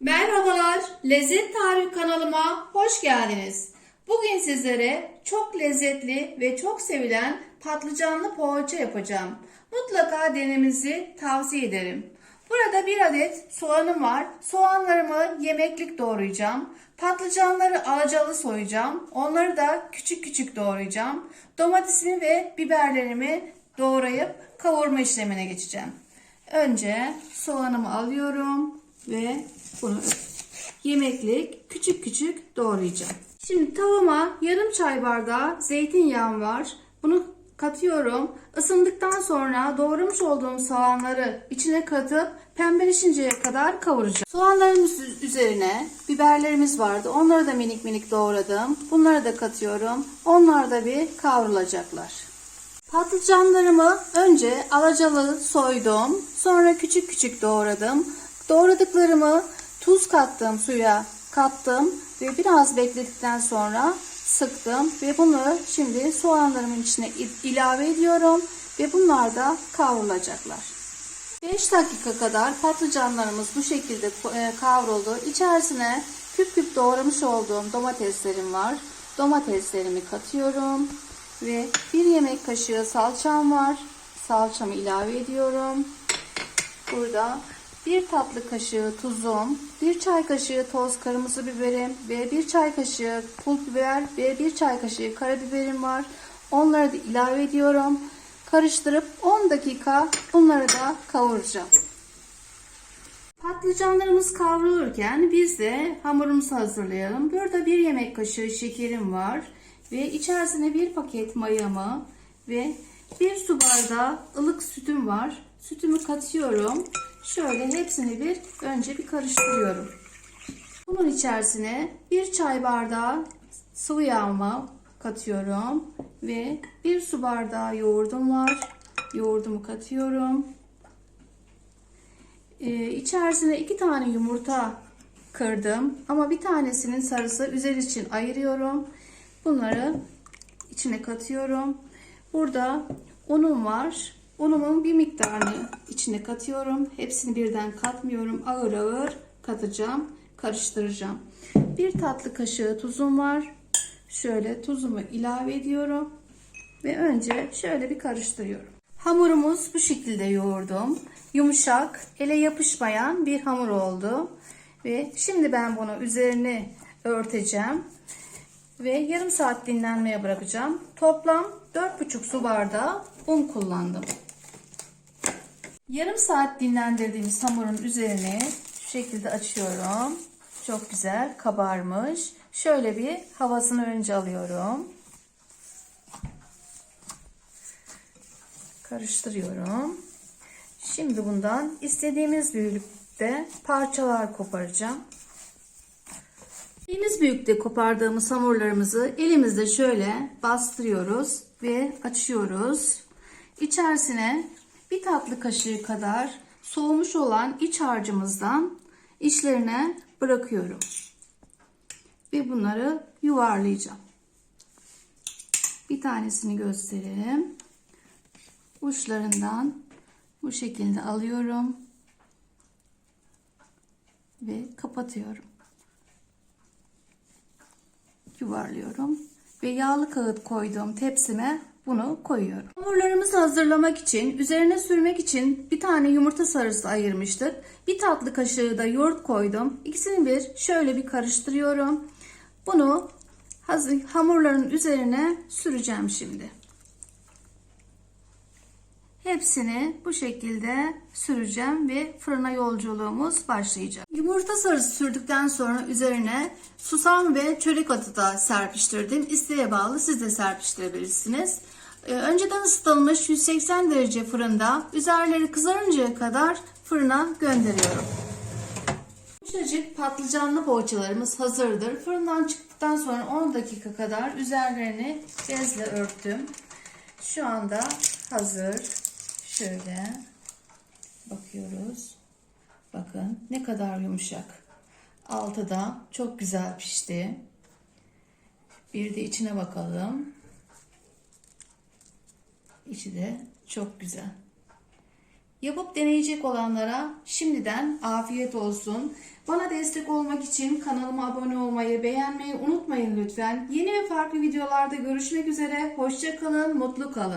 Merhabalar, Lezzet Tarifi kanalıma hoş geldiniz. Bugün sizlere çok lezzetli ve çok sevilen patlıcanlı poğaça yapacağım. Mutlaka denemenizi tavsiye ederim. Burada bir adet soğanım var. Soğanlarımı yemeklik doğrayacağım. Patlıcanları alacalı soyacağım. Onları da küçük küçük doğrayacağım. Domatesimi ve biberlerimi doğrayıp kavurma işlemine geçeceğim. Önce soğanımı alıyorum ve bunu yemeklik küçük küçük doğrayacağım. Şimdi tavama yarım çay bardağı zeytinyağım var. Bunu katıyorum. Isındıktan sonra doğramış olduğum soğanları içine katıp pembeleşinceye kadar kavuracağım. Soğanların üzerine biberlerimiz vardı. Onları da minik minik doğradım. Bunları da katıyorum. Onlar da bir kavrulacaklar. Patlıcanlarımı önce alacalı soydum. Sonra küçük küçük doğradım. Doğradıklarımı tuz kattım suya kattım ve biraz bekledikten sonra sıktım ve bunu şimdi soğanlarımın içine ilave ediyorum ve bunlar da kavrulacaklar. 5 dakika kadar patlıcanlarımız bu şekilde e, kavruldu. İçerisine küp küp doğramış olduğum domateslerim var. Domateslerimi katıyorum ve bir yemek kaşığı salçam var. Salçamı ilave ediyorum. Burada bir tatlı kaşığı tuzum, bir çay kaşığı toz kırmızı biberim ve bir çay kaşığı pul biber ve bir çay kaşığı karabiberim var. Onları da ilave ediyorum. Karıştırıp 10 dakika bunları da kavuracağım. Patlıcanlarımız kavrulurken biz de hamurumuzu hazırlayalım. Burada bir yemek kaşığı şekerim var ve içerisine bir paket mayamı ve bir su bardağı ılık sütüm var. Sütümü katıyorum. Şöyle hepsini bir önce bir karıştırıyorum. Bunun içerisine bir çay bardağı sıvı yağımı katıyorum ve bir su bardağı yoğurdum var. Yoğurdumu katıyorum. Ee, içerisine iki tane yumurta kırdım ama bir tanesinin sarısı üzeri için ayırıyorum. Bunları içine katıyorum. Burada unum var. Unumun bir miktarını içine katıyorum. Hepsini birden katmıyorum. Ağır ağır katacağım. Karıştıracağım. Bir tatlı kaşığı tuzum var. Şöyle tuzumu ilave ediyorum. Ve önce şöyle bir karıştırıyorum. Hamurumuz bu şekilde yoğurdum. Yumuşak, ele yapışmayan bir hamur oldu. Ve şimdi ben bunu üzerine örteceğim. Ve yarım saat dinlenmeye bırakacağım. Toplam 4,5 su bardağı un kullandım. Yarım saat dinlendirdiğimiz hamurun üzerine şu şekilde açıyorum. Çok güzel kabarmış. Şöyle bir havasını önce alıyorum. Karıştırıyorum. Şimdi bundan istediğimiz büyüklükte parçalar koparacağım. İstediğimiz büyüklükte kopardığımız hamurlarımızı elimizde şöyle bastırıyoruz ve açıyoruz. İçerisine bir tatlı kaşığı kadar soğumuş olan iç harcımızdan içlerine bırakıyorum. Ve bunları yuvarlayacağım. Bir tanesini göstereyim. Uçlarından bu şekilde alıyorum. Ve kapatıyorum. Yuvarlıyorum. Ve yağlı kağıt koyduğum tepsime bunu koyuyorum. Hamurlarımızı hazırlamak için, üzerine sürmek için bir tane yumurta sarısı ayırmıştık. Bir tatlı kaşığı da yoğurt koydum. İkisini bir şöyle bir karıştırıyorum. Bunu hazır, hamurların üzerine süreceğim şimdi. Hepsini bu şekilde süreceğim ve fırına yolculuğumuz başlayacak. Yumurta sarısı sürdükten sonra üzerine susam ve çörek otu da serpiştirdim. İsteğe bağlı siz de serpiştirebilirsiniz. Ee, önceden ısıtılmış 180 derece fırında üzerleri kızarıncaya kadar fırına gönderiyorum. Yumuşacık patlıcanlı poğaçalarımız hazırdır. Fırından çıktıktan sonra 10 dakika kadar üzerlerini bezle örttüm. Şu anda hazır. Şöyle bakıyoruz. Bakın ne kadar yumuşak. Altı da çok güzel pişti. Bir de içine bakalım. İçi de çok güzel. Yapıp deneyecek olanlara şimdiden afiyet olsun. Bana destek olmak için kanalıma abone olmayı, beğenmeyi unutmayın lütfen. Yeni ve farklı videolarda görüşmek üzere. Hoşça kalın, mutlu kalın.